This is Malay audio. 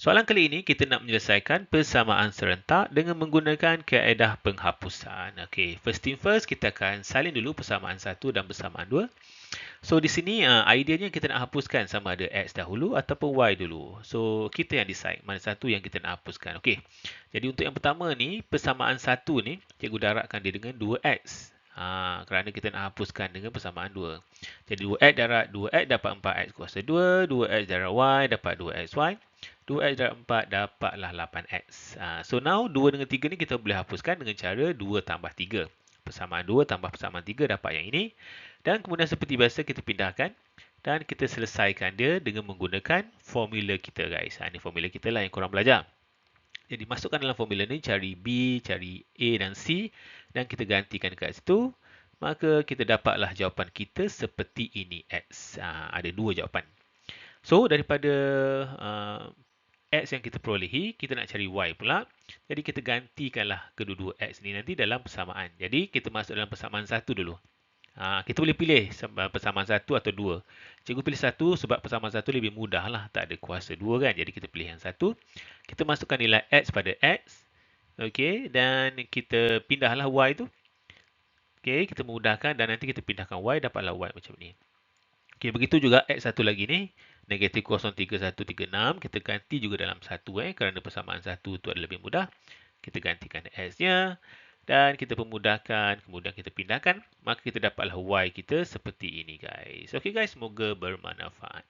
Soalan kali ini kita nak menyelesaikan persamaan serentak dengan menggunakan kaedah penghapusan. Okey, first thing first kita akan salin dulu persamaan satu dan persamaan dua. So di sini uh, ideanya kita nak hapuskan sama ada x dahulu ataupun y dulu. So kita yang decide mana satu yang kita nak hapuskan. Okey. Jadi untuk yang pertama ni persamaan satu ni cikgu darabkan dia dengan 2x. Ha, kerana kita nak hapuskan dengan persamaan 2. Jadi 2x darab 2x dapat 4x kuasa 2. 2x darab y dapat 2xy. 2x darab 4 dapatlah 8x. Ha, so now 2 dengan 3 ni kita boleh hapuskan dengan cara 2 tambah 3. Persamaan 2 tambah persamaan 3 dapat yang ini. Dan kemudian seperti biasa kita pindahkan. Dan kita selesaikan dia dengan menggunakan formula kita guys. Ha, ini formula kita lah yang korang belajar. Jadi masukkan dalam formula ni cari B, cari A dan C. Dan kita gantikan dekat situ. Maka kita dapatlah jawapan kita seperti ini X. Ha, ada dua jawapan. So daripada uh, X yang kita perolehi, kita nak cari Y pula. Jadi kita gantikanlah kedua-dua X ni nanti dalam persamaan. Jadi kita masuk dalam persamaan satu dulu. Ha, kita boleh pilih persamaan satu atau dua. Cikgu pilih satu sebab persamaan satu lebih mudah lah. Tak ada kuasa dua kan. Jadi kita pilih yang satu. Kita masukkan nilai X pada X. Okey, dan kita pindahlah Y tu. Okey, kita mudahkan dan nanti kita pindahkan Y dapatlah Y macam ni. Okey, begitu juga X satu lagi ni negatif 03136 kita ganti juga dalam satu eh kerana persamaan satu tu adalah lebih mudah kita gantikan s nya dan kita pemudahkan kemudian kita pindahkan maka kita dapatlah y kita seperti ini guys. Okey guys semoga bermanfaat